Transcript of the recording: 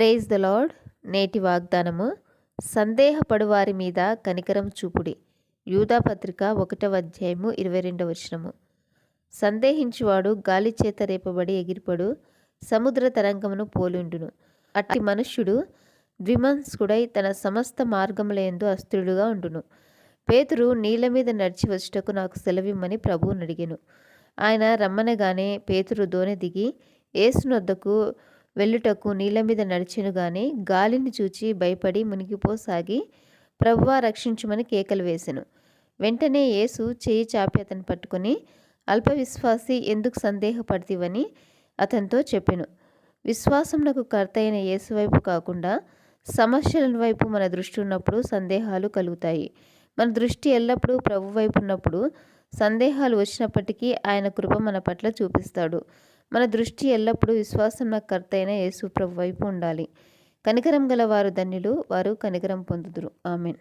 Praise the lord నేటి వాగ్దానము సందేహపడు వారి మీద కనికరం చూపుడి. యూధాపత్రిక ఒకటవ అధ్యాయము ఇరవై రెండవ వచనము. సందేహించువాడు గాలి చేత రేపబడి ఎగిరిపడు సముద్ర తరంగమును పోలుండును. అట్టి మనుష్యుడు ద్విమనస్కుడై తన సమస్త మార్గములందు అస్థిరుడుగా ఉండును. పేతురు నీళ్ళ మీద నడిచి వచ్చుటకు నాకు సెలవిమ్మని ప్రభువుని అడిగాను. ఆయన రమ్మనగానే పేతురు దోనె దిగి ఏసునొద్దకు వెళ్ళుటకు నీళ్ళ మీద నడిచెను గాని గాలిని చూచి భయపడి మునిగిపోసాగి ప్రభువా రక్షించుమని కేకలు వేసెను. వెంటనే యేసు చేయి చాపి అతను పట్టుకుని అల్పవిశ్వాసి ఎందుకు సందేహపడతీవని అతనితో చెప్పెను. విశ్వాసమునకు కర్త అయిన యేసు వైపు కాకుండా సమస్యల వైపు మన దృష్టి ఉన్నప్పుడు సందేహాలు కలుగుతాయి. మన దృష్టి ఎల్లప్పుడూ ప్రభు వైపు ఉన్నప్పుడు సందేహాలు వచ్చినప్పటికీ ఆయన కృప మన పట్ల చూపిస్తాడు. మన దృష్టి ఎల్లప్పుడూ విశ్వాసం కర్త అయిన యేసు ప్రభు వైపు ఉండాలి. కనికరం గల వారు ధన్యులు వారు కనికరం పొందుదురు. ఆమెన్.